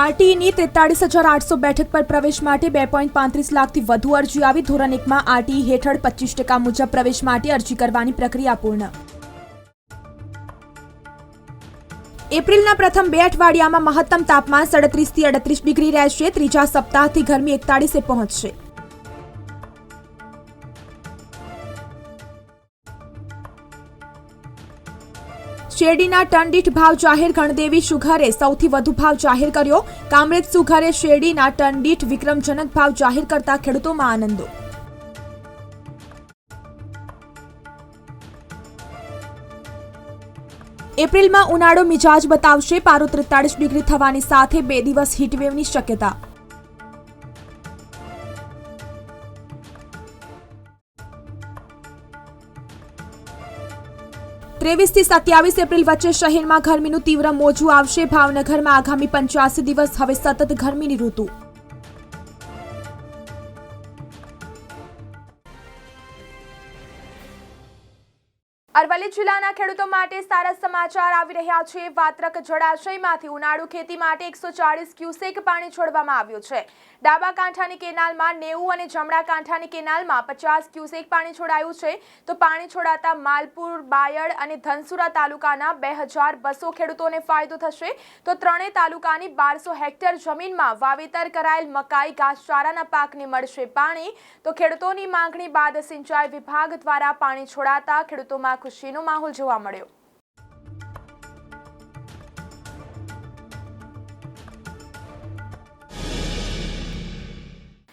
આરટીઈની તેતાળીસ હજાર આઠસો બેઠક પર પ્રવેશ માટે બે પોઈન્ટ પાંત્રીસ લાખથી વધુ અરજી આવી. ધોરણ એકમાં આરટીઈ હેઠળ પચીસ ટકા મુજબ પ્રવેશ માટે અરજી કરવાની પ્રક્રિયા પૂર્ણ. એપ્રિલના પ્રથમ બે અઠવાડિયામાં મહત્તમ તાપમાન સડત્રીસથી અડત્રીસ ડિગ્રી રહેશે. ત્રીજા સપ્તાહથી ગરમી એકતાળીસે પહોંચશે. શેરડીના ટન ભાવ જાહેર ગણદેવી સુઘરે સૌથી વધુ ભાવ જાહેર કર્યો. કામરેજ સુઘરે શેરડીના ટન વિક્રમજનક ભાવ જાહેર કરતા ખેડૂતોમાં આનંદો. એપ્રિલમાં ઉનાળો મિજાજ બતાવશે. પારો ત્રેતાળીસ ડિગ્રી થવાની સાથે બે દિવસ હીટવેવની શક્યતા. ત્રેવીસથી સત્યાવીસ એપ્રિલ વચ્ચે શહેરમાં ગરમીનું તીવ્ર મોજું આવશે. ભાવનગરમાં આગામી પંચ્યાસી દિવસ હવે સતત ગરમીની ઋતુ. અરવલ્લી જિલ્લાના ખેડૂતો માટે સારા સમાચાર આવી રહ્યા છે. વાત્રક જળાશયમાંથી ઉનાળુ ખેતી માટે એકસો ચાળીસ ક્યુસેક પાણી છોડવામાં આવ્યું છે. ડાબા કાંઠાની કેનાલમાં નેવું અને જમણા કાંઠાની કેનાલમાં પચાસ ક્યુસેક પાણી છોડાયું છે. તો પાણી છોડાતા માલપુર, બાયડ અને ધનસુરા તાલુકાના બે હજાર બસો ખેડૂતોને ફાયદો થશે. તો ત્રણેય તાલુકાની બારસો હેક્ટર જમીનમાં વાવેતર કરાયેલ મકાઈ ઘાસચારાના પાકને મળશે પાણી. તો ખેડૂતોની માંગણી બાદ સિંચાઈ વિભાગ દ્વારા પાણી છોડાતા ખેડૂતોમાં ખુશીનો માહોલ જોવા મળ્યો.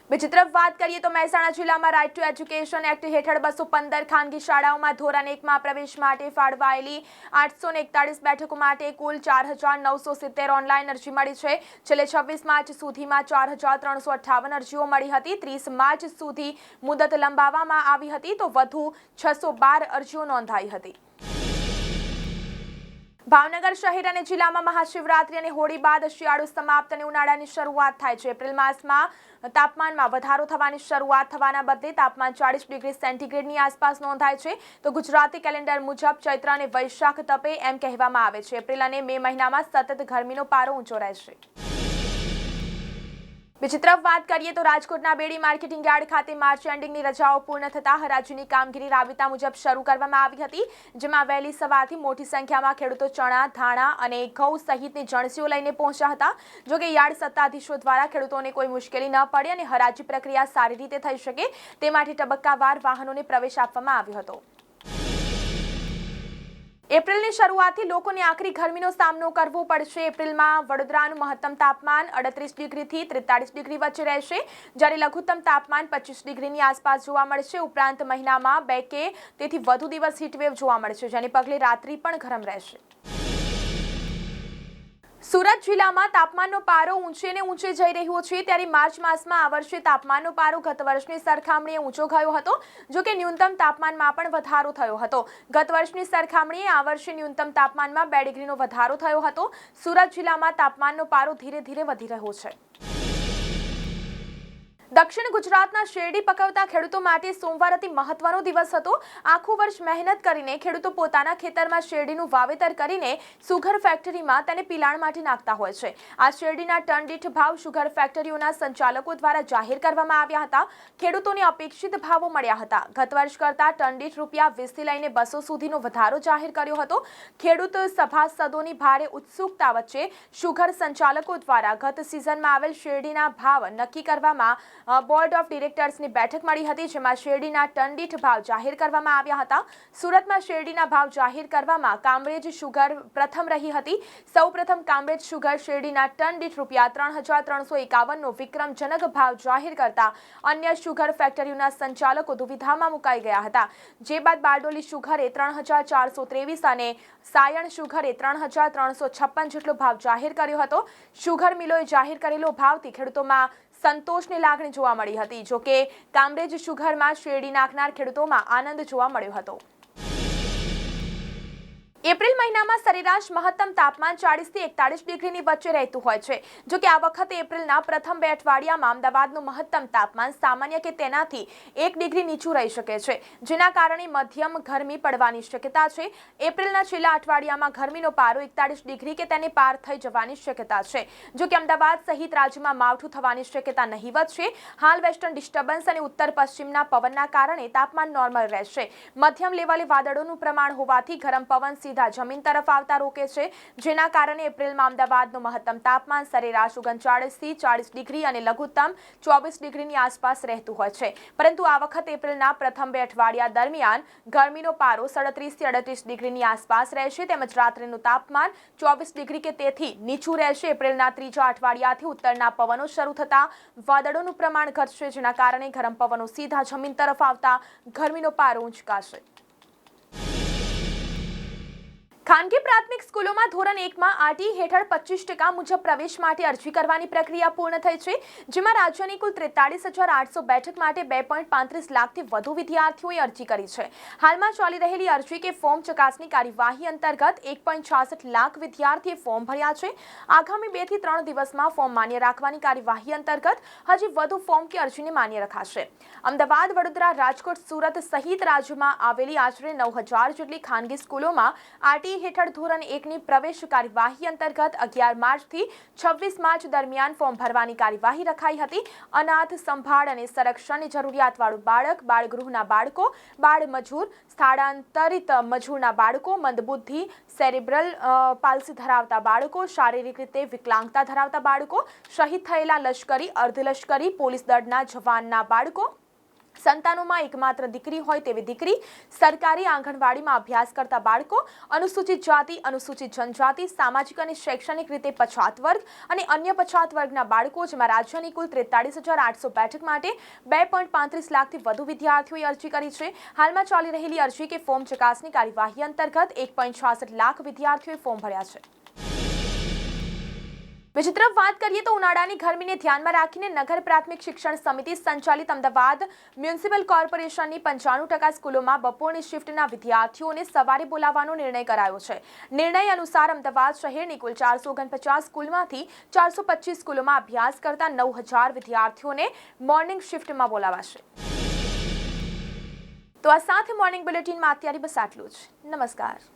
બીજી તરફ વાત કરીએ તો મહેસાણા જિલ્લામાં રાઇટ ટુ એજ્યુકેશન એક્ટ હેઠળ બસો પંદર ખાનગી શાળાઓમાં ધોરણ એકમાં પ્રવેશ માટે ફાળવાયેલી આઠસો એકતાળીસ બેઠકો માટે કુલ ચાર હજાર નવસો સિત્તેર ઓનલાઈન અરજી મળી છે. છેલ્લે છવ્વીસ માર્ચ સુધીમાં ચાર હજાર ત્રણસો અઠ્ઠાવન અરજીઓ મળી હતી. ત્રીસ માર્ચ સુધી મુદત લંબાવવામાં આવી હતી તો વધુ છસો બાર અરજીઓ નોંધાઈ હતી. ભાવનગર શહેર અને જિલ્લામાં મહાશિવરાત્રી અને હોળી બાદ શિયાળુ સમાપ્ત અને ઉનાળાની શરૂઆત થાય છે. એપ્રિલ માસમાં તાપમાનમાં વધારો થવાની શરૂઆત થવાના બદલે તાપમાન ચાળીસ ડિગ્રી સેન્ટીગ્રેડની આસપાસ નોંધાય છે. તો ગુજરાતી કેલેન્ડર મુજબ ચૈત્ર અને વૈશાખ તપે એમ કહેવામાં આવે છે. એપ્રિલ અને મે મહિનામાં સતત ગરમીનો પારો ઊંચો રહેશે. બીજી તરફ વાત કરીએ તો રાજકોટના બેડી માર્કેટિંગ યાર્ડ ખાતે માર્ચ એન્ડિંગની રજાઓ પૂર્ણ થતા હરાજીની કામગીરી રાબેતા મુજબ શરૂ કરવામાં આવી હતી, જેમાં વહેલી સવારથી મોટી સંખ્યામાં ખેડૂતો ચણા, ધાણા અને ઘઉં સહિતની જણસીઓ લઈને પહોંચ્યા હતા. જોકે યાર્ડ સત્તાધીશો દ્વારા ખેડૂતોને કોઈ મુશ્કેલી ન પડે અને હરાજી પ્રક્રિયા સારી રીતે થઈ શકે તે માટે તબક્કાવાર વાહનોને પ્રવેશ આપવામાં આવ્યો હતો. એપ્રિલની શરૂઆતથી લોકોને આખરી ગરમીનો સામનો કરવો પડશે. એપ્રિલમાં વડોદરાનું મહત્તમ તાપમાન અડત્રીસ ડિગ્રીથી ત્રેતાળીસ ડિગ્રી વચ્ચે રહેશે. જ્યારે લઘુત્તમ તાપમાન પચીસ ડિગ્રીની આસપાસ જોવા મળશે. ઉપરાંત મહિનામાં બે કે તેથી વધુ દિવસ હીટવેવ જોવા મળશે, જેને પગલે રાત્રિ પણ ગરમ રહેશે. સુરત જિલ્લામાં તાપમાનનો પારો ઊંચે ને ઊંચે જઈ રહ્યો છે. ત્યારે માર્ચ માસમાં આ વર્ષે તાપમાનનો પારો ગત વર્ષની સરખામણીએ ઊંચો ગયો હતો, જો કે ન્યૂનતમ તાપમાનમાં પણ વધારો થયો હતો. ગત વર્ષની સરખામણીએ આ વર્ષે ન્યૂનતમ તાપમાનમાં બે ડિગ્રીનો વધારો થયો હતો. સુરત જિલ્લામાં તાપમાનનો પારો ધીરે ધીરે વધી રહ્યો છે. દક્ષિણ ગુજરાતના શેરડી પકવતા ખેડૂતો માટે સોમવાર અતિ મહત્વનો દિવસ હતો. આખું વર્ષ મહેનત કરીને ખેડૂતો પોતાના ખેતરમાં શેરડીનું વાવેતર કરીને સુગર ફેક્ટરીમાં તેને પિલાણ માટે નાખતા હોય છે. આ શેરડીના ટન ભાવ સુગર ફેક્ટરીઓના સંચાલકો દ્વારા જાહેર કરવામાં આવ્યા હતા. ખેડૂતોને અપેક્ષિત ભાવો મળ્યા હતા. ગત વર્ષ કરતાં ટન રૂપિયા વીસથી લઈને બસો સુધીનો વધારો જાહેર કર્યો હતો. ખેડૂત સભાસદોની ભારે ઉત્સુકતા વચ્ચે સુગર સંચાલકો દ્વારા ગત સિઝનમાં આવેલ શેરડીના ભાવ નક્કી કરવામાં બોર્ડ ઓફ ડિરેક્ટર્સની બેઠક મળી હતી, જેમાં શેરડીના ટનદીઠ ભાવ જાહેર કરવામાં આવ્યા હતા. સુરતમાં શેરડીના ભાવ જાહેર કરવામાં કામરેજ શુગર પ્રથમ રહી હતી. સૌપ્રથમ કામરેજ શુગર શેરડીના ટન રૂપિયા ત્રણ હજાર ત્રણસો એકાવનનો વિક્રમજનક ભાવ જાહેર કરતા અન્ય શુગર ફેક્ટરીઓના સંચાલકો દુવિધામાં મુકાઈ ગયા હતા. જે બાદ બારડોલી શુગરે ત્રણ હજાર ચારસો ત્રેવીસ અને સાયણ શુગરે ત્રણ હજાર ત્રણસો છપ્પન જેટલો ભાવ જાહેર કર્યો હતો. શુગર મિલોએ જાહેર કરેલો ભાવથી ખેડૂતોમાં સંતોષની લાગણી જોવા મળી હતી, જોકે કામરેજ શુગરમાં શેરડી નાખનાર ખેડૂતોમાં આનંદ જોવા મળ્યો હતો. એપ્રિલ મહિનામાં સરેરાશ મહત્તમ તાપમાન ચાળીસથી એકતાળીસ ડિગ્રીની વચ્ચે રહેતું હોય છે. જો કે આ વખતે એપ્રિલના પ્રથમ બે અઠવાડિયામાં અમદાવાદનું મહત્તમ તાપમાન સામાન્ય કે તેનાથી એક ડિગ્રી નીચું રહી શકે છે, જેના કારણે મધ્યમ ગરમી પડવાની શક્યતા છે. એપ્રિલના છેલ્લા અઠવાડિયામાં ગરમીનો પારો એકતાળીસ ડિગ્રી કે તેને પાર થઈ જવાની શક્યતા છે. જો કે અમદાવાદ સહિત રાજ્યમાં માવઠું થવાની શક્યતા નહીવત છે. હાલ વેસ્ટર્ન ડિસ્ટર્બન્સ અને ઉત્તર પશ્ચિમના પવનના કારણે તાપમાન નોર્મલ રહેશે. મધ્યમ લેવલે વાદળોનું પ્રમાણ હોવાથી ગરમ પવન સીધા જમીન તરફ આવતા રોકે છે. જેના કારણે એપ્રિલમાં અમદાવાદનું મહત્તમ તાપમાન સરેરાશ ઓગણચાળીસથી ચાળીસ ડિગ્રી અને લઘુત્તમ ચોવીસ ડિગ્રીની આસપાસ રહેતું હોય છે. પરંતુ આ વખત એપ્રિલના પ્રથમ બે અઠવાડિયા દરમિયાન ગરમીનો પારો સડત્રીસથી અડત્રીસ ડિગ્રીની આસપાસ રહેશે તેમજ રાત્રિનું તાપમાન ચોવીસ ડિગ્રી કે તેથી નીચું રહેશે. એપ્રિલના ત્રીજા અઠવાડિયાથી ઉત્તરના પવનો શરૂ થતા વાદળોનું પ્રમાણ ઘટશે, જેના કારણે ગરમ પવનો સીધા જમીન તરફ આવતા ગરમીનો પારો ઊંચકાશે ખાનગી પ્રાથમિક સ્કૂલોમાં ધોરણ એકમાં આરટી હેઠળ પચીસ ટકા મુજબ પ્રવેશ માટે અરજી કરવાની પ્રક્રિયા પૂર્ણ થઈ છે, જેમાં રાજ્યની કુલ ત્રેતાળીસ હજાર આઠસો બેઠક માટે બે પોઈન્ટ પાંત્રીસ લાખથી વધુ વિદ્યાર્થીઓએ અરજી કરી છે. હાલમાં ચાલી રહેલી અરજી કે ફોર્મ ચકાસણી કાર્યવાહી અંતર્ગત એક પોઈન્ટ છાસઠ લાખ વિદ્યાર્થીએ ફોર્મ ભર્યા છે. આગામી બેથી ત્રણ દિવસમાં ફોર્મ માન્ય રાખવાની કાર્યવાહી અંતર્ગત હજી વધુ ફોર્મ કે અરજીને માન્ય રખાશે. અમદાવાદ, વડોદરા, રાજકોટ, સુરત સહિત રાજ્યમાં આવેલી આશરે નવ હજાર જેટલી ખાનગી સ્કૂલોમાં આરટી હેઠળ ધોરણ એકની પ્રવેશ કાર્યવાહી અંતર્ગત અગિયાર માર્ચથી છવ્વીસ માર્ચ દરમિયાન ફોર્મ ભરવાની કાર્યવાહી રખાઈ હતી. અનાથ, સંભાળ અને સંરક્ષણની જરૂરિયાતવાળું બાળક, બાળગૃહના બાળકો બાળ મજૂર સ્થળાંતરિત મજૂરના બાળકો, મંદબુદ્ધિ, સેરેબ્રલ પાલસી ધરાવતા બાળકો, શારીરિક રીતે વિકલાંગતા ધરાવતા બાળકો, શહીદ થયેલા લશ્કરી, અર્ધલશ્કરી, પોલીસ દળના જવાનના બાળકો સંતાનોમાં એકમાત્ર દીકરી હોય તેવી દીકરી સરકારી આંગણવાડીમાં અભ્યાસ કરતા બાળકો, અનુસૂચિત જાતિ, અનુસૂચિત જનજાતિ, સામાજિક અને શૈક્ષણિક રીતે પછાત વર્ગ અને અન્ય પછાત વર્ગના બાળકો, જેમાં રાજ્યની કુલ ત્રેતાળીસ હજાર આઠસો બેઠક માટે બે પોઈન્ટ પાંત્રીસ લાખથી વધુ વિદ્યાર્થીઓએ અરજી કરી છે. હાલમાં ચાલી રહેલી અરજી કે ફોર્મ ચકાસણી કાર્યવાહી અંતર્ગત એક પોઈન્ટ છાસઠ લાખ વિદ્યાર્થીઓએ ફોર્મ ભર્યા છે. બીજી તરફ વાત કરીએ તો ઉનાળાની ગરમીને ધ્યાનમાં રાખીને નગર પ્રાથમિક શિક્ષણ સમિતિ સંચાલિત અમદાવાદ મ્યુનિસિપલ કોર્પોરેશનની પંચાણું ટકા સ્કૂલોમાં બપોરની શિફ્ટના વિદ્યાર્થીઓને સવારે બોલાવવાનો નિર્ણય કરાયો છે. નિર્ણય અનુસાર અમદાવાદ શહેરની કુલ ચારસો ઓગણપચાસ સ્કૂલમાંથી ચારસો પચીસ સ્કૂલોમાં અભ્યાસ કરતા નવ હજાર વિદ્યાર્થીઓને મોર્નિંગ શિફ્ટમાં બોલાવાશે. તો આ સાથે મોર્નિંગ બુલેટિનમાં અત્યારે બસ આટલું જ. નમસ્કાર.